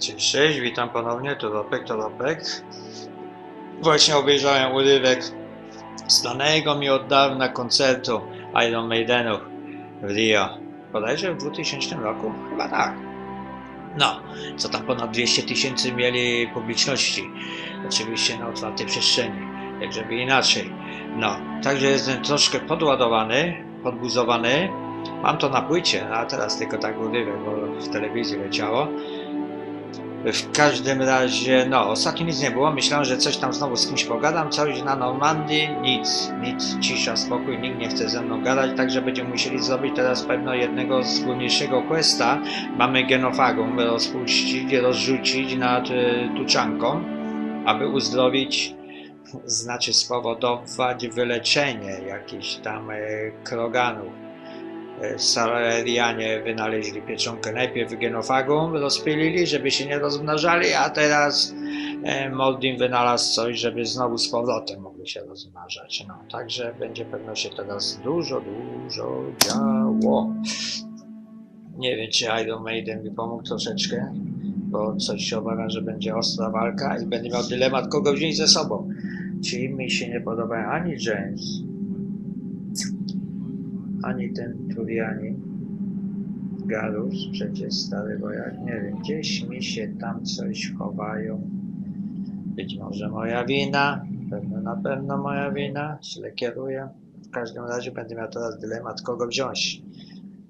Cześć, cześć, witam ponownie, to Lopek, to Lopek. Właśnie obejrzałem urywek znanego mi od dawna koncertu Iron Maidenu w Rio. Bodajże w 2000 roku? Chyba tak. No, co tam ponad 200 tysięcy mieli publiczności. Oczywiście na otwartej przestrzeni, jak żeby inaczej. No, także jestem troszkę podładowany, podbuzowany. Mam to na płycie, no a teraz tylko tak urywek, bo w telewizji leciało. W każdym razie, no, ostatnio nic nie było. Myślałem, że coś tam znowu z kimś pogadam, coś na Normandii, nic, nic, cisza, spokój, nikt nie chce ze mną gadać, także będziemy musieli zrobić teraz pewno jednego z główniejszego questa. Mamy genofagum rozpuścić, rozrzucić nad y, tuczanką, aby uzdrowić, znaczy spowodować wyleczenie jakichś tam y, kroganów. Salerianie wynaleźli pieczonkę najpierw genofagum, rozpylili, żeby się nie rozmnażali, a teraz e, Moldin wynalazł coś, żeby znowu z powrotem mogli się rozmnażać. No, także będzie pewno się teraz dużo, dużo działo. Nie wiem, czy Iron Maiden mi pomógł troszeczkę, bo coś się obawiam, że będzie ostra walka i będę miał dylemat, kogo wziąć ze sobą. Czyli mi się nie podobają ani James, ani ten Turiani. Garus, przecież stary wojak, nie wiem, gdzieś mi się tam coś chowają. Być może moja wina, pewno na pewno moja wina, źle kieruję. W każdym razie będę miał teraz dylemat, kogo wziąć.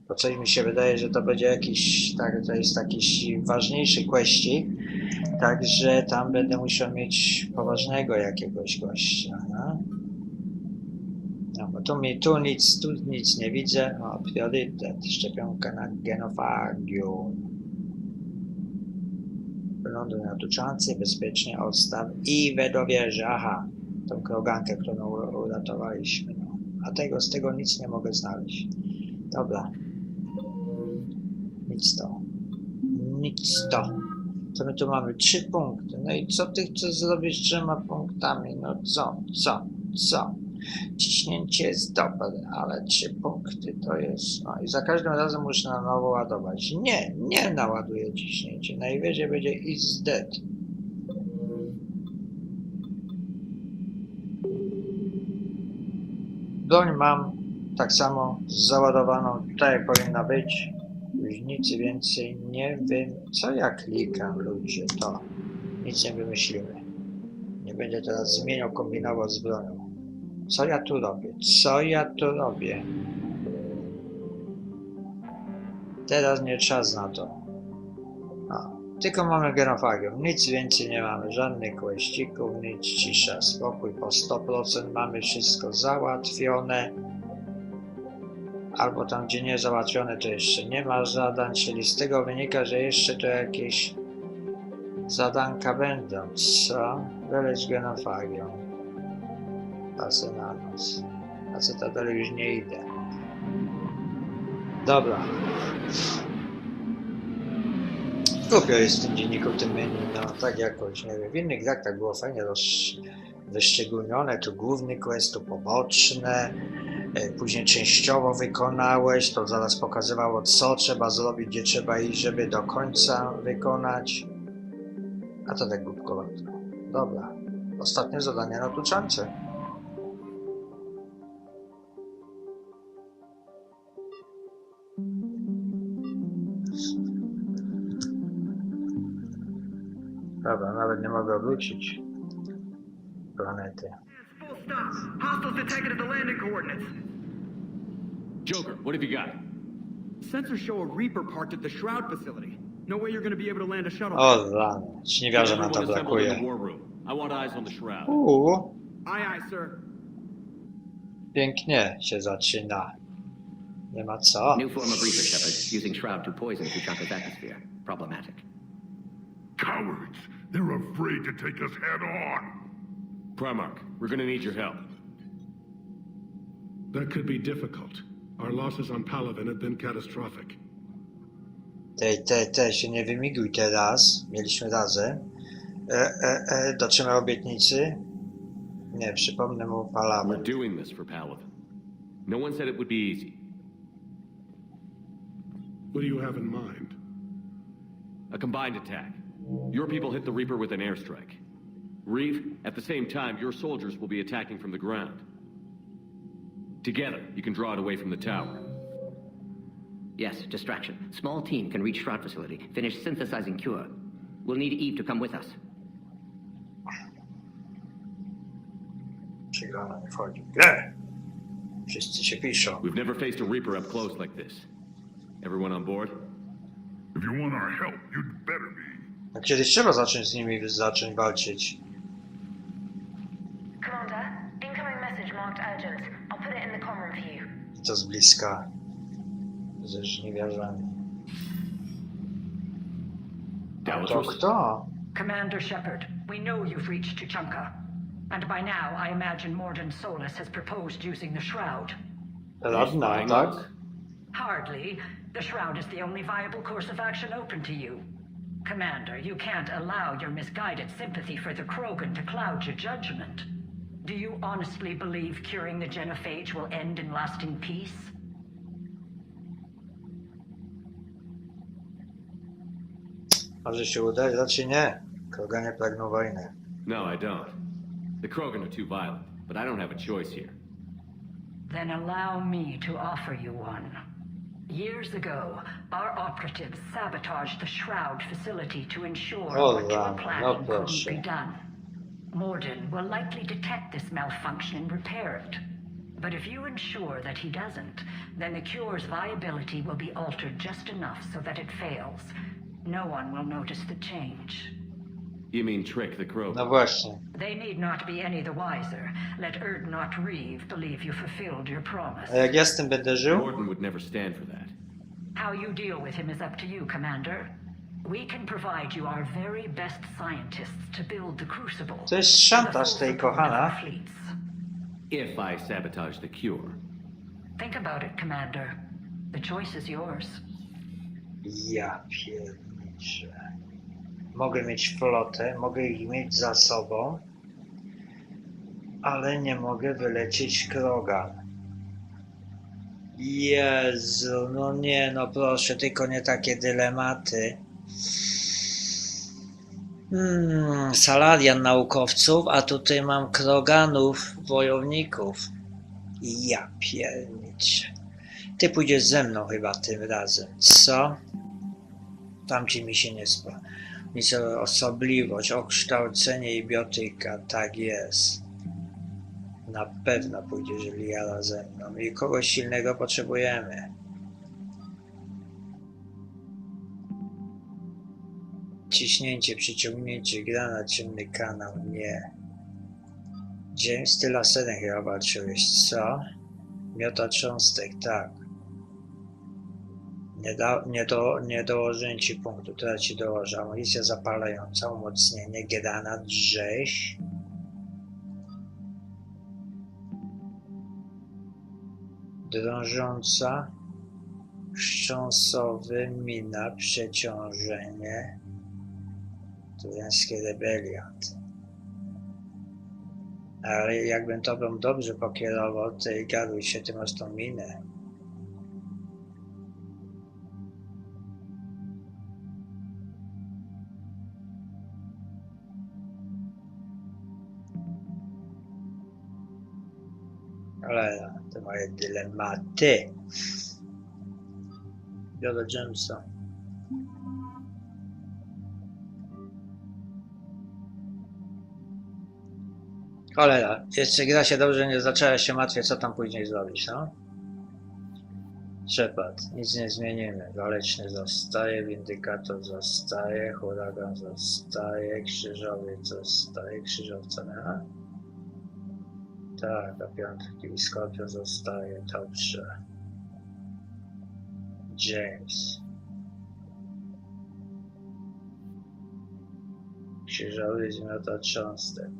Bo coś mi się wydaje, że to będzie jakiś, tak, to jest jakiś ważniejszy kwestii, także tam będę musiał mieć poważnego jakiegoś gościa. Bo tu, mi, tu, nic, tu nic nie widzę. O, priorytet, szczepionka na genofagium. Wyląduj na tuczance, bezpiecznie odstaw i wedowierzę. Aha, tą krogankę, którą uratowaliśmy. No. A tego, z tego nic nie mogę znaleźć. Dobra. Nic to. Nic to. To my tu mamy trzy punkty. No i co ty chcesz zrobić z trzema punktami? No co, co, co? Ciśnięcie jest dobre, ale trzy punkty to jest. No i za każdym razem muszę na nowo ładować. Nie, nie naładuję ciśnięcie. Najwyżej będzie is dead. Broń mam tak samo załadowaną, tutaj jak powinna być. Już nic więcej nie wiem. Co ja klikam, ludzie? To nic nie wymyślimy. Nie będę teraz zmieniał, kombinował z bronią. Co ja tu robię? Co ja tu robię? Teraz nie czas na to. Tylko mamy genofagium, nic więcej nie mamy, żadnych kłeścików, nic, cisza, spokój, po 100% mamy wszystko załatwione. Albo tam, gdzie nie załatwione, to jeszcze nie ma zadań, czyli z tego wynika, że jeszcze to jakieś zadanka będą. Co? Wyleć genofagium. Pasy na nos. Na cytadelę już nie idę. Dobra. Głupio jest w tym dzienniku, w tym menu, no tak jakoś, nie wiem. W innych grach tak było fajnie roz... wyszczególnione, tu główny quest, tu poboczne, e, później częściowo wykonałeś, to zaraz pokazywało co trzeba zrobić, gdzie trzeba iść, żeby do końca wykonać. A to tak głupkowato. Dobra. Ostatnie zadanie na tuczance. Dobra, nawet nie mogę wrócić planety. Full stop. Hostiles detected at the landing coordinates. Joker, what have you got? Sensors show a Reaper parked at the Shroud facility. No way you're going to be able to land a shuttle. O rany, śniewiarza nam to Everyone assembled in brakuje. the war room. I want eyes on the shroud. Uuu, Aye, aye, sir. pięknie się zaczyna. Nie ma co. New form of Reaper Shepard, using Shroud to poison Tuchanka's atmosphere. Problematic. Cowards! They're afraid to take us head on! Primarch, we're gonna need your help. That could be difficult. Our losses on Paladin have been catastrophic. Tej, te, te się nie wymiguj teraz. Mieliśmy razem. E, e, e, dotrzymaj obietnicy. Nie, przypomnę mu We're doing this for Paladin. No one said it would be easy. What do you have in mind? A combined attack. Your people hit the Reaper with an airstrike. Reeve, at the same time, your soldiers will be attacking from the ground. Together, you can draw it away from the tower. Yes, distraction. Small team can reach Shroud facility, finish synthesizing cure. We'll need Eve to come with us. Czyli nie wchodzi grę. Wszyscy się piszą. We've never faced a Reaper up close like this. Everyone on board? If you want our help, you'd better be. A kiedyś trzeba zacząć z nimi zacząć walczyć. Commander, incoming message marked urgent. I'll put it in the comm room for you. I to z bliska. Ze żniwiarzami. A to Dallas? kto? Commander Shepard, we know you've reached Tuchanka. And by now, I imagine Morden Solus has proposed using the Shroud. Radna, spying on tak? Hardly. The Shroud is the only viable course of action open to you. Commander, you can't allow your misguided sympathy for the Krogan to cloud your judgment. Do you honestly believe curing the genophage will end in lasting peace? Może się uda, raczej nie. Kroganie pragną wojny. No, I don't. The Krogan are too violent, but I don't have a choice here. Then allow me to offer you one. Years ago, our operatives sabotaged the Shroud facility to ensure Oh, what you wow. No planning couldn't be done. Morden will likely detect this malfunction and repair it. But if you ensure that he doesn't, then the cure's viability will be altered just enough so that it fails. No one will notice the change. You mean trick the Krogan? No właśnie. They need not be any the wiser. Let Erdnot Reeve believe you fulfilled your promise. A jak ja z tym będę żył? Morden would never stand for that. How you deal with him is up to you, Commander. We can provide you our very best scientists to build the Crucible. To jest The szantaż full tej kochana. fleets. If I sabotage the cure. Think about it, Commander. The choice is yours. Ja pierniczę. Mogę mieć flotę, mogę ich mieć za sobą, ale nie mogę wylecieć Krogan. Jezu, no nie, no proszę, tylko nie takie dylematy. Hmm, Salarian naukowców, a tutaj mam Kroganów, wojowników. Ja pierniczę. Ty pójdziesz ze mną chyba tym razem, co? Tamci mi się nie spa. Nic osobliwość, okształcenie i biotyka, tak jest. Na pewno pójdziesz Liara ze mną i kogoś silnego potrzebujemy. Ciśnięcie, przyciągnięcie, gra na ciemny kanał, nie. James, ty laserem chyba walczyłeś, co? Miota cząstek, tak. Nie, da, nie, do, nie dołożę ci punktu, teraz ci dołożę. Amunicja zapalająca, umocnienie, granat, rzeź. Drążąca, wstrząsowy, mina, przeciążenie. Tureński rebeliant. Ale jakbym tobą dobrze pokierował, to i gaduj się, ty masz tą minę. Te moje dylematy. Biorę Jamesa. Cholera, jeszcze gra się dobrze nie zaczęła się martwię, co tam później zrobić, no? Shepard, nic nie zmienimy. Waleczny zostaje, windykator zostaje, huragan zostaje, krzyżowiec zostaje, krzyżowca, nie? Tak, a piątki i Skorpion zostaje, dobrze. James. Krzyżowy zmiota cząstek.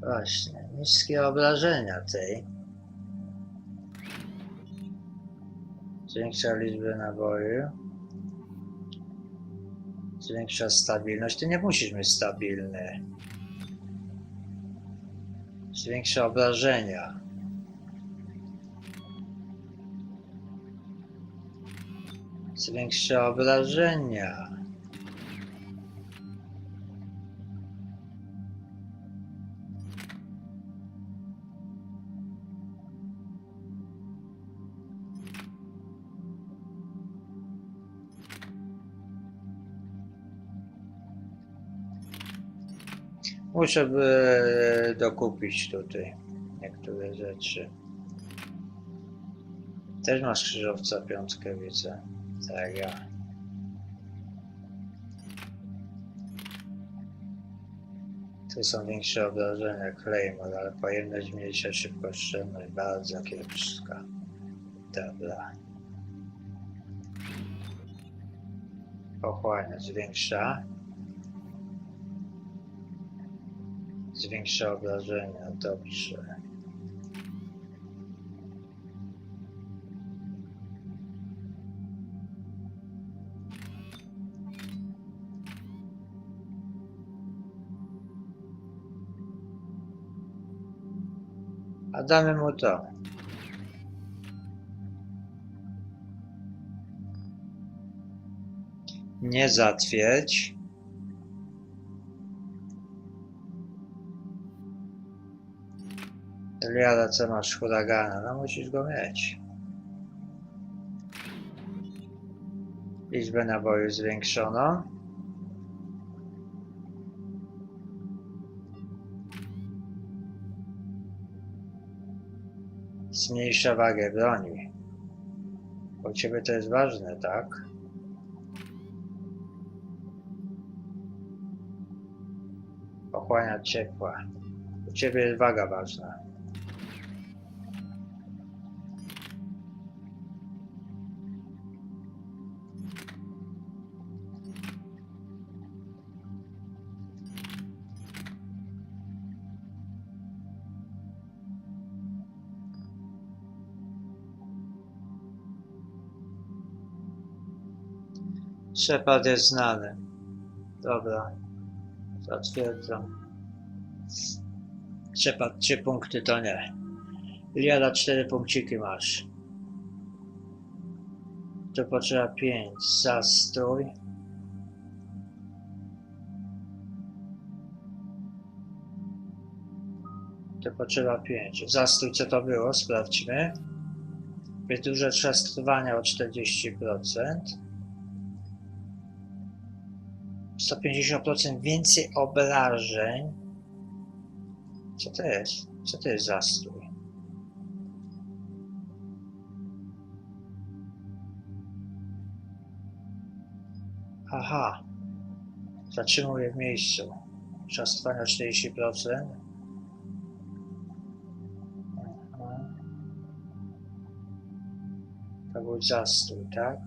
Właśnie, niskie obrażenia tej. Zwiększa liczbę naboi. Zwiększa stabilność. Ty nie musisz mieć stabilny. Zwiększa obrażenia. Zwiększa obrażenia. Muszę by dokupić tutaj niektóre rzeczy. Też masz krzyżowca piątkę, widzę. Tak ja. Tu są większe obrażenia Claymore, ale pojemność mniejsza, szybkość, szczelność bardzo kiepska. Dobra. Pochłaniać większa. Zwiększa obrażenia, dobrze. A damy mu to. Nie zatwierdź. Eliada, co masz huragana? No musisz go mieć. Liczbę naboju zwiększono. Zmniejsza wagę broni. Bo ciebie to jest ważne, tak? Pochłania ciepła. U ciebie jest waga ważna. Shepard jest znany. Dobra. Zatwierdzam. Shepard, trzy punkty to nie. Liada, cztery punkciki masz. Tu potrzeba pięć. Zastój. Tu potrzeba pięć. Zastój, co to było? Sprawdźmy. Wydłuża czas trwania o 40%. 150% więcej obrażeń. Co to jest? Co to jest zastój? Aha. Zatrzymuję w miejscu. Czas trwania 40%. Aha. To był zastój, tak?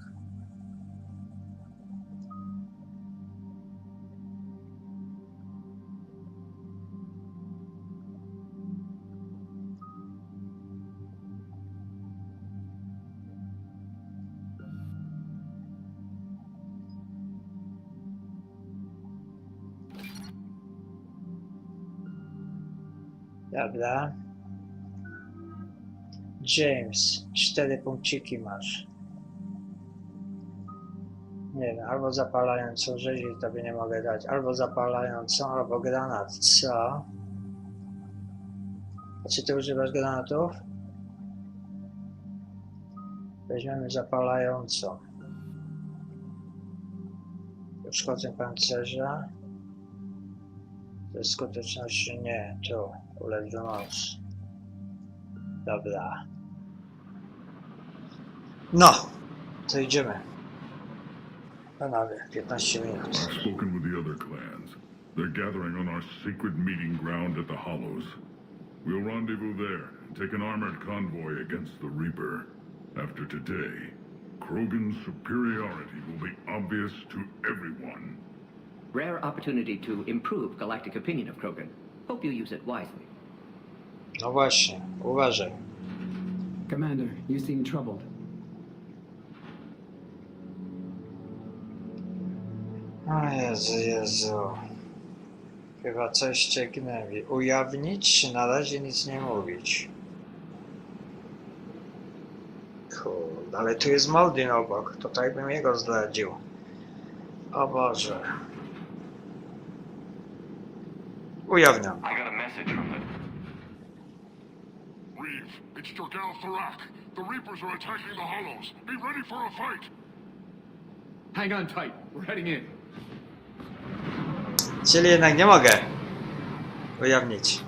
Dobra. James, cztery punkciki masz. Nie wiem, albo zapalającą rzeź, tobie nie mogę dać. Albo zapalającą, albo granat. Co? Czy ty używasz granatów? Weźmiemy zapalającą. Uszkodzę pancerza. Ze skuteczności nie, tu, uległ nos. Dobra. No, to idziemy. Panowie, 15 minut. I've spoken with the other clans. They're gathering on our secret meeting ground at the Hollows. We'll rendezvous there and take an armored convoy against the Reaper. After today, Krogan's superiority will be obvious to everyone. Rare opportunity to improve galactic opinion of Krogan. Hope you use it wisely. No właśnie, uważaj. Commander, you seem troubled. O Jezu, Jezu. Chyba coś cię gnębi. Ujawnić, na razie nic nie mówić? Kurde, ale tu jest Moldin obok, to tak bym jego zdradził. O Boże. Ujawniam. I got a message from the... Reeve, it's Jorgal Tharak. The Reapers are attacking the Hollows. Be ready for a fight. Hang on tight. We're heading in. Czyli jednak nie mogę ujawnić.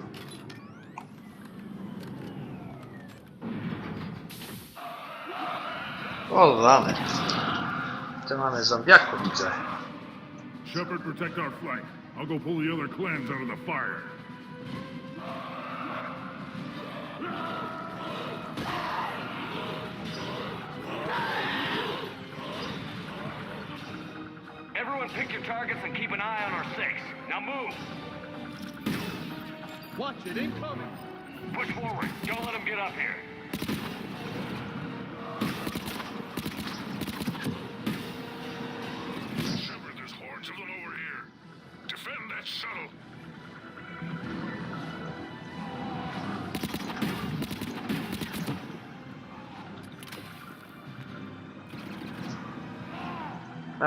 O rany. Tu mamy zombiaków, widzę. Shepard, protect our flank. I'll go pull the other clans out of the fire. Everyone pick your targets and keep an eye on our six. Now move! Watch it, incoming! Push forward. Don't let them get up here.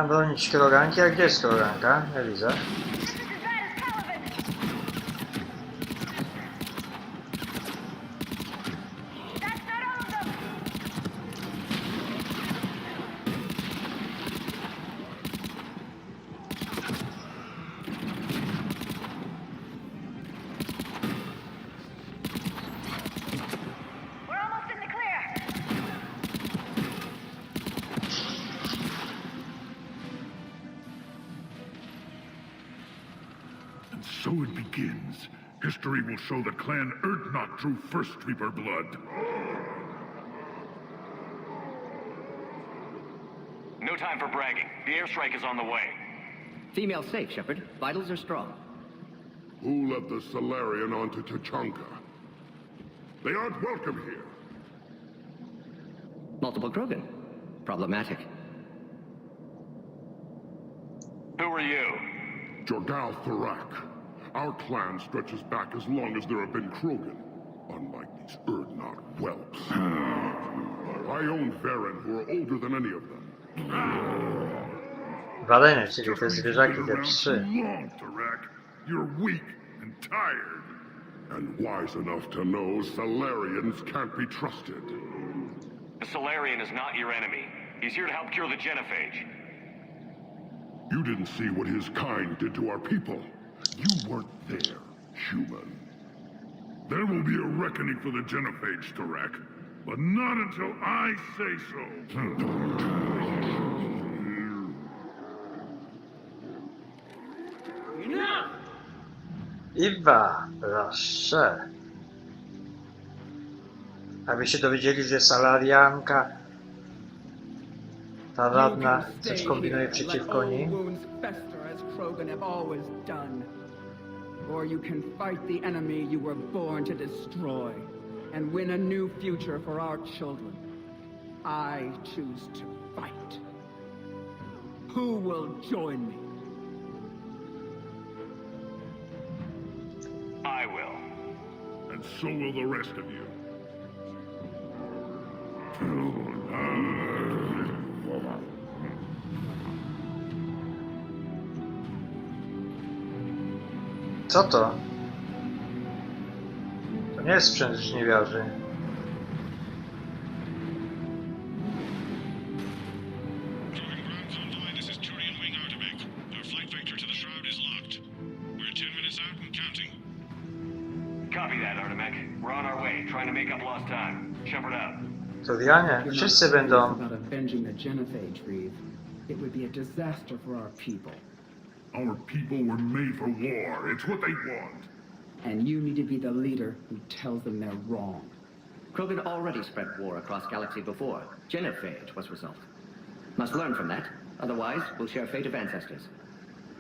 Mam bronić kroganki, a gdzie jest kroganka? Nie History will show that Clan Erdnot drew first Reaper blood. No time for bragging. The airstrike is on the way. Female safe, Shepard. Vitals are strong. Who let the Solarian onto Tachanka? They aren't welcome here. Multiple Krogan. Problematic. Who are you? Jorgal Tharak. Our clan stretches back as long as there have been Krogan. Unlike these Erdnot whelps. I own Varen, who are older than any of them. Walenie, czyli te Just zwierzaki, been te around psy. too long, Tarak. You're weak and tired. And wise enough to know Salarians can't be trusted. The Solarian is not your enemy. He's here to help cure the genophage. You didn't see what his kind did to our people. You weren't there, human. There will be a reckoning for the genophage, Tarak. But not until I say so. Iwa, proszę. Aby się dowiedzieli, że salarianka ta radna coś kombinuje przeciwko nim. Or you can fight the enemy you were born to destroy and win a new future for our children. I choose to fight. Who will join me? I will. And so will the rest of you. Trying to up lost time. Shepard out. Turianie, You're wszyscy będą about avenging the genophage, Reeve. It would be a disaster for our people. Our people were made for war. It's what they want. And you need to be the leader who tells them they're wrong. Krogan already spread war across galaxy before. Genophage was result. Must learn from that. Otherwise, we'll share fate of ancestors.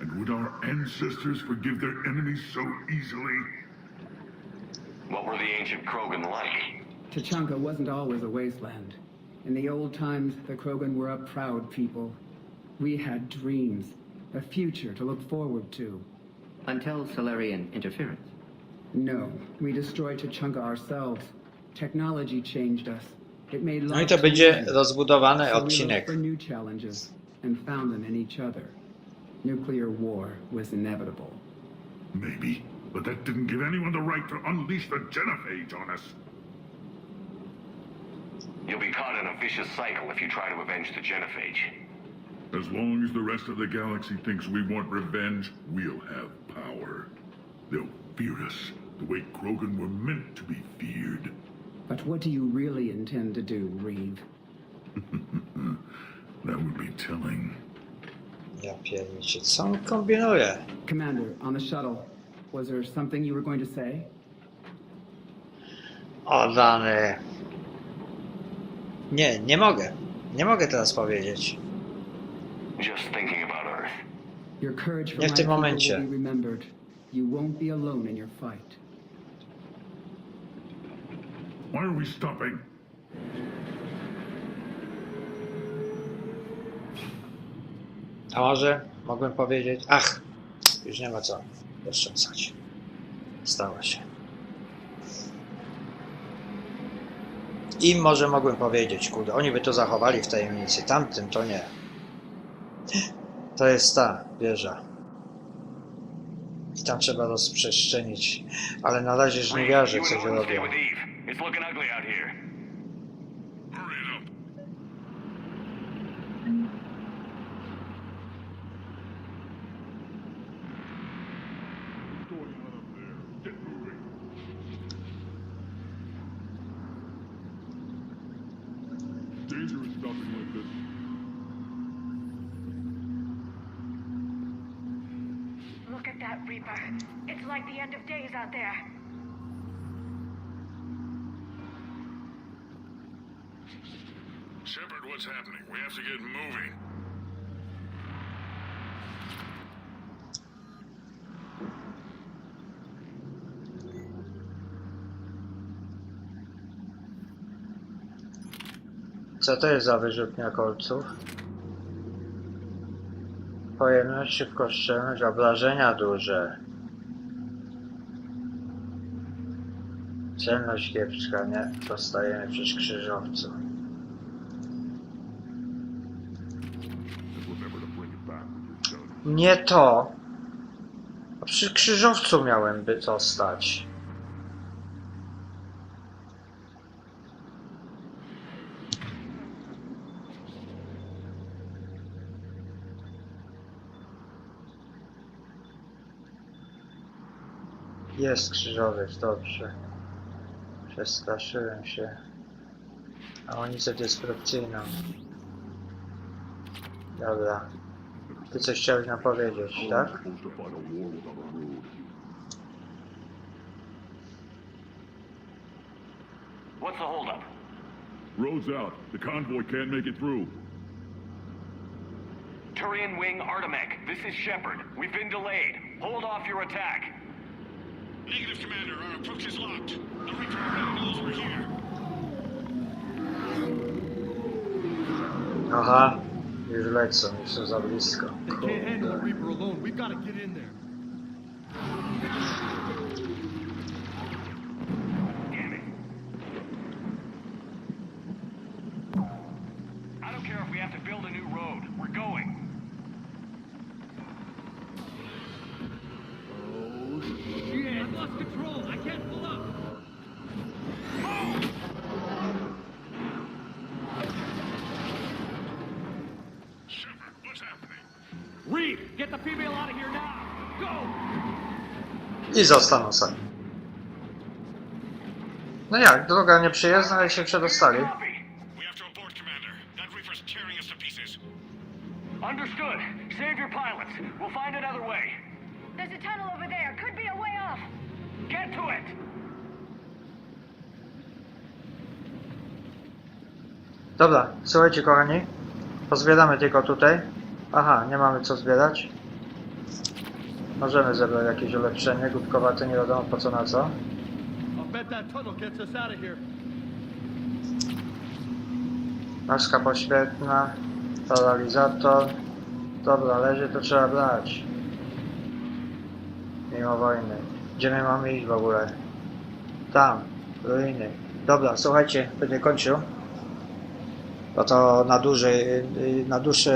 And would our ancestors forgive their enemies so easily? What were the ancient Krogan like? Tachanka wasn't always a wasteland. In the old times, the Krogan were a proud people. We had dreams, a future to look forward to. Until Solarian interference. No, we destroyed Tachanka ourselves. Technology changed us. It made No i life to będzie easier. rozbudowany So we odcinek. looked for new challenges and found them in each other. Nuclear war was inevitable. Maybe, but that didn't give anyone the right to unleash the genophage on us. You'll be caught in a vicious cycle if you try to avenge the genophage. As long as the rest of the galaxy thinks we want revenge, we'll have power. They'll fear us the way Krogan were meant to be feared. But what do you really intend to do, Reeve? That would be telling. Ja pierniczę, co on kombinuje? Commander, on the shuttle, was there something you were going to say? O dany. Nie, nie mogę. Nie mogę teraz powiedzieć. Just thinking about Earth. Your courage for Nie w my tym momencie. will be remembered. You won't be alone in your fight. Why are we stopping? A może mogłem powiedzieć. Ach, już nie ma co roztrząsać. Stało się. I może mogłem powiedzieć, kurde, oni by to zachowali w tajemnicy, tamtym to nie. To jest ta wieża. I tam trzeba rozprzestrzenić. Ale na razie żniwiarze coś robią. with Eve. It's looking ugly out here. Hurry it up. What's going on up there? Get moving. Dangerous stopping like this. Look at that Reaper. It's like the end of days out there. Shepard, what's happening? We have to get moving. Co to jest za wyrzutnia kolców? Pojemność, szybkoszczelność, obrażenia duże. Celność kiepska, nie? Dostajemy przy krzyżowcu. Nie to! A przy krzyżowcu miałem by zostać. Jest krzyżowiec, dobrze. Przestraszyłem się. A oni co destrukcyjną. Dobra. Ty coś chciałeś nam powiedzieć, tak? supposed to fight a war without a road. What's the holdup? Road's out. The convoy can't make it through. Turian Wing Artemek, this is Shepard. We've been delayed. Hold off your attack. Negative, Commander. Our approach is locked. The Reaper already knows we're here. Aha, już lecą, już są za blisko. Kurde. Reaper alone. We've got to get in there. Damn it. I don't care if we have to build a new road. We're going. Oh, shit. I lost control. I can't pull up. Shepard, what's happening? Reeve, get the female out of here now. Go! I zostaną sami. No jak, droga nieprzyjezdna, ale się przedostali. Copy. We have to abort, Commander. That Reaper's tearing us to pieces. Understood. Save your pilots. We'll find another way. There's a tunnel over there. Could be a way off. Get to it! Dobra, słuchajcie kochani. Pozbieramy tylko tutaj. Aha, nie mamy co zbierać. Możemy zebrać jakieś ulepszenie, głupkowate, nie wiadomo po co na co. Maska poświetna, paralizator. Dobra, leży to trzeba brać. Mimo wojny. Gdzie my mamy iść w ogóle? Tam, ruiny. Dobra, słuchajcie, będę kończył. Bo to na dłużej, na dłuższą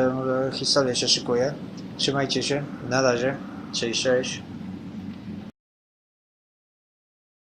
historię się szykuje. Trzymajcie się. Na razie. 6-6.